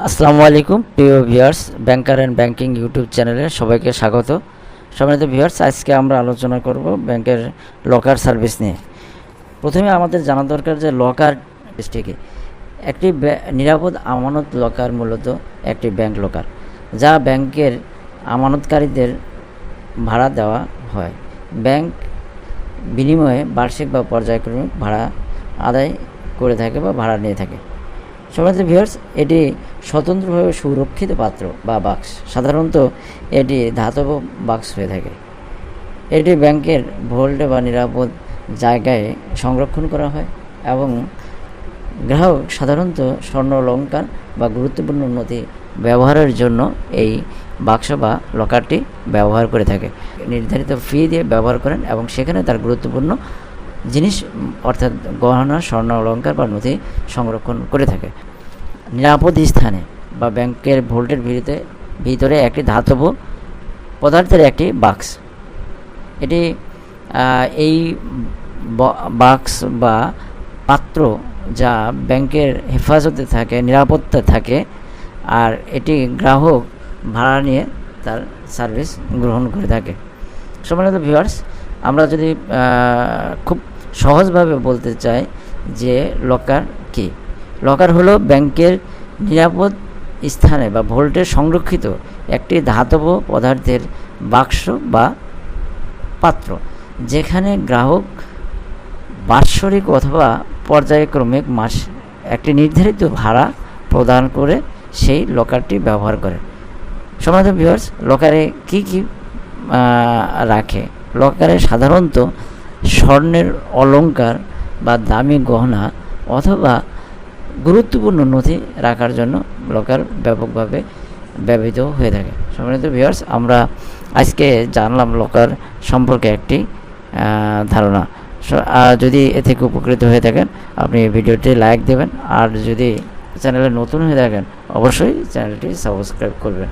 আসসালামু আলাইকুম, প্রিয় viewers, banker and banking YouTube চ্যানেলে সবাইকে স্বাগত। সম্মানিত ভিউয়ার্স, আজকে আমরা আলোচনা করব ব্যাংকের লকার সার্ভিস নিয়ে। প্রথমে আমাদের জানা দরকার যে লকার ডিস্ট্রিক্টে একটি নিরাপদ আমানত লকার মূলত একটি ব্যাংক লকার, যা ব্যাংকের আমানতকারীদের ভাড়া দেওয়া হয়। ব্যাংক বিনিময়ে বার্ষিক বা পর্যায়ক্রমিক ভাড়া আদায় করে থাকে বা ভাড়া নিয়ে থাকে। সম্মানিত ভিউয়ার্স, এটি স্বতন্ত্রভাবে সুরক্ষিত পাত্র বা বাক্স। সাধারণত এটি ধাতব বাক্স হয়ে থাকে। এটি ব্যাংকের ভোল্টে বা নিরাপদ জায়গায় সংরক্ষণ করা হয় এবং গ্রাহক সাধারণত স্বর্ণ অলঙ্কার বা গুরুত্বপূর্ণ নথি ব্যবহারের জন্য এই বাক্স বা লকারটি ব্যবহার করে থাকে। নির্ধারিত ফি দিয়ে ব্যবহার করেন এবং সেখানে তার গুরুত্বপূর্ণ জিনিস, অর্থাৎ গহনা, স্বর্ণ অলঙ্কার বা নথি সংরক্ষণ করে থাকে। নিরাপদ স্থানে বা ব্যাংকের ভোল্টের ভিতরে ভিতরে একটি ধাতব পদার্থের একটি বাক্স। এটি এই বাক্স বা পাত্র যা ব্যাংকের হেফাজতে থাকে, নিরাপত্তা থাকে, আর এটি গ্রাহক ভাড়া নিয়ে তার সার্ভিস গ্রহণ করে থাকে। সম্মানিত ভিউয়ার্স, আমরা যদি খুব সহজভাবে বলতে চাই যে লকার কি? লকার হলো ব্যাংকের নিরাপদ স্থানে বা ভোল্টে সংরক্ষিত একটি ধাতব পদার্থের বাক্স বা পাত্র, যেখানে গ্রাহক বাৎসরিক অথবা পর্যায়ক্রমিক মাস একটি নির্ধারিত ভাড়া প্রদান করে সেই লকারটি ব্যবহার করে। সমাজ ভিউয়ার্স লকারে কি কি রাখে? লকারে সাধারণত স্বর্ণের অলংকার বা দামি গহনা অথবা গুরুত্বপূর্ণ নথি রাখার জন্য লকার ব্যাপকভাবে ব্যবহৃত হয়ে থাকে। সম্মানিত ভিউয়ার্স আমরা আজকে জানলাম লকার সম্পর্কে একটি ধারণা। যদি এ থেকে উপকৃত হয়ে থাকেন, আপনি ভিডিওটি লাইক দেবেন। আর যদি চ্যানেলে নতুন হয়ে থাকেন, অবশ্যই চ্যানেলটি সাবস্ক্রাইব করবেন।